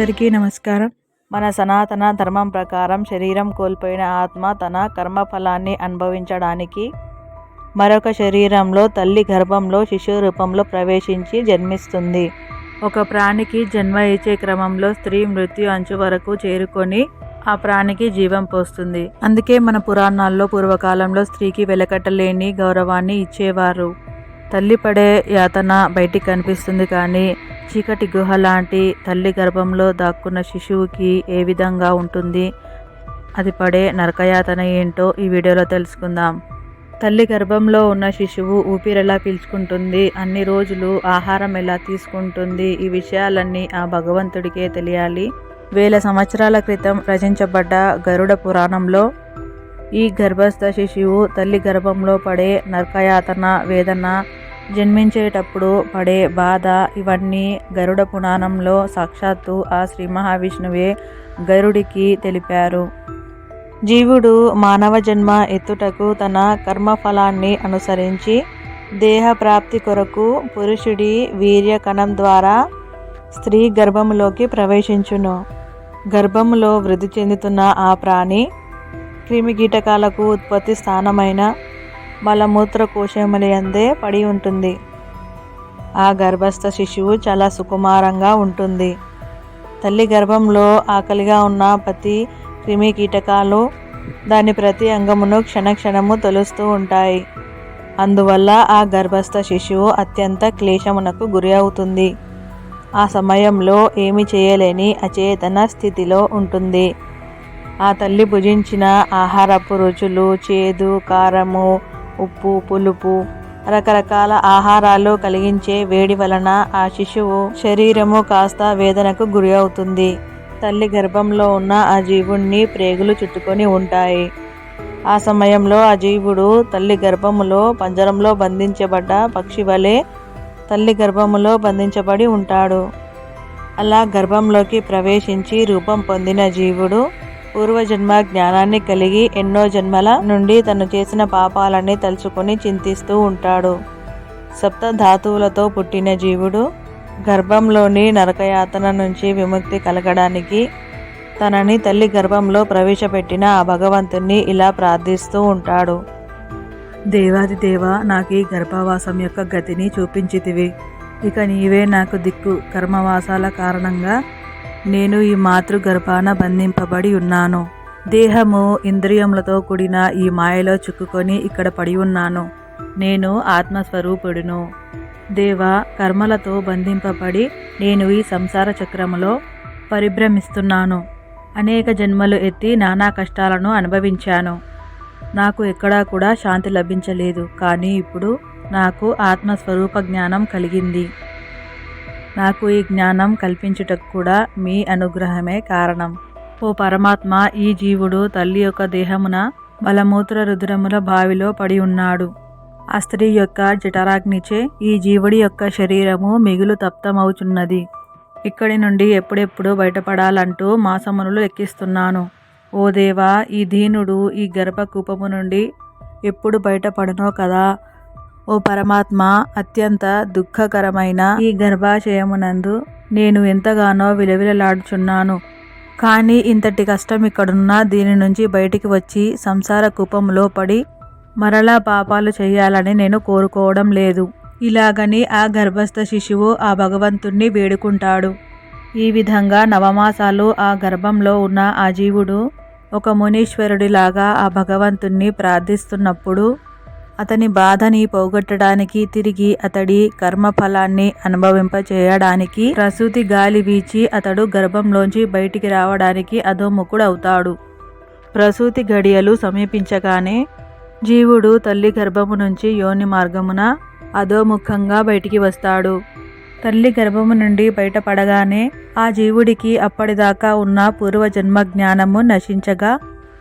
అందరికీ నమస్కారం. మన సనాతన ధర్మం ప్రకారం శరీరం కోల్పోయిన ఆత్మ తన కర్మఫలాన్ని అనుభవించడానికి మరొక శరీరంలో తల్లి గర్భంలో శిశువు రూపంలో ప్రవేశించి జన్మిస్తుంది. ఒక ప్రాణికి జన్మ ఇచ్చే క్రమంలో స్త్రీ మృత్యు అంచు వరకు చేరుకొని ఆ ప్రాణికి జీవం పోస్తుంది. అందుకే మన పురాణాల్లో పూర్వకాలంలో స్త్రీకి వెలకట్టలేని గౌరవాన్ని ఇచ్చేవారు. తల్లి పడే యాతన బయటికి కనిపిస్తుంది కానీ చీకటి గుహ లాంటి తల్లి గర్భంలో దాక్కున్న శిశువుకి ఏ విధంగా ఉంటుంది? అది పడే నరకయాతన ఏంటో ఈ వీడియోలో తెలుసుకుందాం. తల్లి గర్భంలో ఉన్న శిశువు ఊపిరి ఎలా పీల్చుకుంటుంది? అన్ని రోజులు ఆహారం ఎలా తీసుకుంటుంది? ఈ విషయాలన్నీ ఆ భగవంతుడికే తెలియాలి. వేల సంవత్సరాల క్రితం రచించబడ్డ గరుడ పురాణంలో ఈ గర్భస్థ శిశువు తల్లి గర్భంలో పడే నరకయాతన వేదన జన్మించేటప్పుడు పడే బాధ ఇవన్నీ గరుడ పురాణంలో సాక్షాత్తు ఆ శ్రీ మహావిష్ణువే గరుడికి తెలిపారు. జీవుడు మానవ జన్మ ఎత్తుటకు తన కర్మఫలాన్ని అనుసరించి దేహ ప్రాప్తి కొరకు పురుషుడి వీర్య కణం ద్వారా స్త్రీ గర్భములోకి ప్రవేశించును. గర్భములో వృద్ధి చెందుతున్న ఆ ప్రాణి క్రిమికీటకాలకు ఉత్పత్తి స్థానమైన మలమూత్ర కోశములందే పడి ఉంటుంది ఆ గర్భస్థ శిశువు చాలా సుకుమారంగా ఉంటుంది. తల్లి గర్భంలో ఆకలిగా ఉన్న ప్రతి క్రిమి కీటకాలు దాని ప్రతి అంగమును క్షణక్షణము తొలుస్తూ ఉంటాయి. అందువల్ల ఆ గర్భస్థ శిశువు అత్యంత క్లేశమునకు గురి అవుతుంది. ఆ సమయంలో ఏమి చేయలేని అచేతన స్థితిలో ఉంటుంది. ఆ తల్లి భుజించిన ఆహారపు రుచులు చేదు కారము ఉప్పు పులుపు రకరకాల ఆహారాలు కలిగించే వేడి వలన ఆ శిశువు శరీరము కాస్త వేదనకు గురి అవుతుంది. తల్లి గర్భంలో ఉన్న ఆ జీవుణ్ణి ప్రేగులు చుట్టుకొని ఉంటాయి. ఆ సమయంలో ఆ జీవుడు తల్లి గర్భములో పంజరంలో బంధించబడ్డ పక్షి వలె తల్లి గర్భములో బంధించబడి ఉంటాడు. అలా గర్భంలోకి ప్రవేశించి రూపం పొందిన జీవుడు పూర్వజన్మ జ్ఞానాన్ని కలిగి ఎన్నో జన్మల నుండి తను చేసిన పాపాలని తలుచుకొని చింతిస్తూ ఉంటాడు. సప్త ధాతువులతో పుట్టిన జీవుడు గర్భంలోని నరకయాతన నుంచి విముక్తి కలగడానికి తనని తల్లి గర్భంలో ప్రవేశపెట్టిన ఆ భగవంతుణ్ణి ఇలా ప్రార్థిస్తూ ఉంటాడు. దేవాది దేవ నాకు ఈ గర్భవాసం యొక్క గతిని చూపించితివి. ఇక నీవే నాకు దిక్కు. కర్మవాసాల కారణంగా నేను ఈ మాతృ గర్భాన బంధింపబడి ఉన్నాను. దేహము ఇంద్రియములతో కూడిన ఈ మాయలో చిక్కుకొని ఇక్కడ పడి ఉన్నాను. నేను ఆత్మస్వరూపుడును. దేవ కర్మలతో బంధింపబడి నేను ఈ సంసార చక్రములో పరిభ్రమిస్తున్నాను. అనేక జన్మలు ఎత్తి నానా కష్టాలను అనుభవించాను. నాకు ఎక్కడా కూడా శాంతి లభించలేదు కానీ ఇప్పుడు నాకు ఆత్మస్వరూప జ్ఞానం కలిగింది. నాకు ఈ జ్ఞానం కల్పించుటకు కూడా మీ అనుగ్రహమే కారణం. ఓ పరమాత్మ ఈ జీవుడు తల్లి యొక్క దేహమున బలమూత్ర రుద్రముల బావిలో పడి ఉన్నాడు. ఆ స్త్రీ యొక్క జఠరాగ్నిచే ఈ జీవుడి యొక్క శరీరము మిగులు తప్తమవుచున్నది. ఇక్కడి నుండి ఎప్పుడెప్పుడు బయటపడాలంటూ మాసమునులు లెక్కిస్తున్నాను. ఓ దేవా ఈ దీనుడు ఈ గర్భకూపము నుండి ఎప్పుడు బయటపడనో కదా ఓ పరమాత్మ అత్యంత దుఃఖకరమైన ఈ గర్భాశయమునందు నేను ఎంతగానో విలవిలలాడుచున్నాను. కానీ ఇంతటి కష్టం ఇక్కడున్నా దీని నుంచి బయటికి వచ్చి సంసార కూపంలో పడి మరలా పాపాలు చేయాలని నేను కోరుకోవడం లేదు. ఇలాగని ఆ గర్భస్థ శిశువు ఆ భగవంతుణ్ణి వేడుకుంటాడు. ఈ విధంగా నవమాసాలు ఆ గర్భంలో ఉన్న ఆ జీవుడు ఒక మునీశ్వరుడిలాగా ఆ భగవంతుణ్ణి ప్రార్థిస్తున్నప్పుడు అతని బాధని పోగొట్టడానికి తిరిగి అతడి కర్మఫలాన్ని అనుభవింపచేయడానికి ప్రసూతి గాలి వీచి అతడు గర్భంలోంచి బయటికి రావడానికి అధోముఖుడవుతాడు. ప్రసూతి గడియలు సమీపించగానే జీవుడు తల్లి గర్భము నుంచి యోని మార్గమున అధోముఖంగా బయటికి వస్తాడు. తల్లి గర్భము నుండి బయటపడగానే ఆ జీవుడికి అప్పటిదాకా ఉన్న పూర్వజన్మ జ్ఞానము నశించగా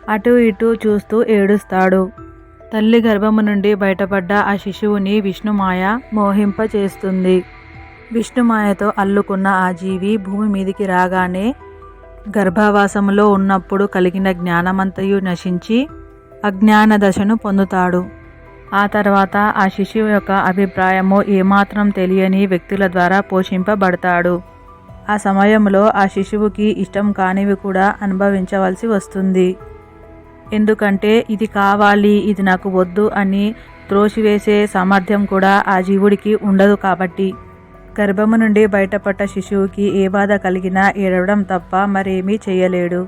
అటు ఇటు చూస్తూ ఏడుస్తాడు. తల్లి గర్భము నుండి బయటపడ్డ ఆ శిశువుని విష్ణుమాయ మోహింపచేస్తుంది. విష్ణుమాయతో అల్లుకున్న ఆ జీవి భూమి మీదికి రాగానే గర్భావాసములో ఉన్నప్పుడు కలిగిన జ్ఞానమంతయు నశించి అజ్ఞాన దశను పొందుతాడు. ఆ తర్వాత ఆ శిశువు యొక్క అభిప్రాయము ఏమాత్రం తెలియని వ్యక్తుల ద్వారా పోషింపబడతాడు. ఆ సమయంలో ఆ శిశువుకి ఇష్టం కానివి కూడా అనుభవించవలసి వస్తుంది. ఎందుకంటే ఇది కావాలి ఇది నాకు వద్దు అని త్రోసివేసే సామర్థ్యం కూడా ఆ జీవుడికి ఉండదు కాబట్టి. గర్భము నుండి బయటపడ్డ శిశువుకి ఏ బాధ కలిగినా ఏడవడం తప్ప మరేమీ చేయలేడు.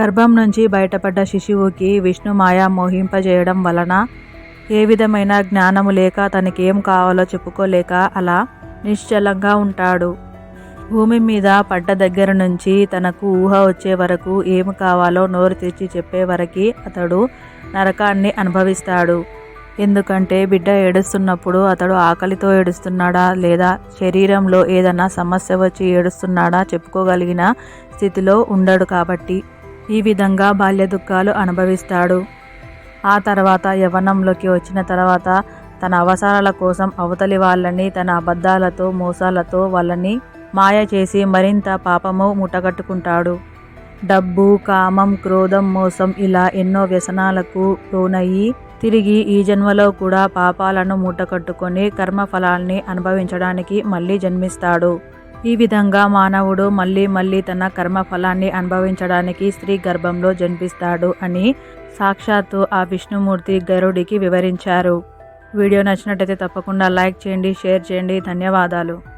గర్భం నుంచి బయటపడ్డ శిశువుకి విష్ణుమాయ మోహింపజేయడం వలన ఏ విధమైన జ్ఞానము లేక తనకేం కావాలో చెప్పుకోలేక అలా నిశ్చలంగా ఉంటాడు. భూమి మీద పడ్డ దగ్గర నుంచి తనకు ఊహ వచ్చే వరకు ఏమి కావాలో నోరు తెచ్చి చెప్పే వరకు అతడు నరకాన్ని అనుభవిస్తాడు. ఎందుకంటే బిడ్డ ఏడుస్తున్నప్పుడు అతడు ఆకలితో ఏడుస్తున్నాడా లేదా శరీరంలో ఏదైనా సమస్య వచ్చి ఏడుస్తున్నాడా చెప్పుకోగలిగిన స్థితిలో ఉండడు కాబట్టి ఈ విధంగా బాల్య దుఃఖాలు అనుభవిస్తాడు. ఆ తర్వాత యవ్వనంలోకి వచ్చిన తర్వాత తన అవసరాల కోసం అవతలి వాళ్ళని తన అబద్ధాలతో మోసాలతో వాళ్ళని మాయ చేసి మరింత పాపము ముట్టగట్టుకుంటాడు డబ్బు కామం క్రోధం మోసం ఇలా ఎన్నో వ్యసనాలకు లోనయ్యి తిరిగి ఈ జన్మలో కూడా పాపాలను మూటకట్టుకొని కర్మఫలాల్ని అనుభవించడానికి మళ్ళీ జన్మిస్తాడు. ఈ విధంగా మానవుడు మళ్ళీ మళ్ళీ తన కర్మఫలాన్ని అనుభవించడానికి స్త్రీ గర్భంలో జన్మిస్తాడు అని సాక్షాత్తు ఆ విష్ణుమూర్తి గరుడికి వివరించారు. వీడియో నచ్చినట్టయితే తప్పకుండా లైక్ చేయండి షేర్ చేయండి. ధన్యవాదాలు.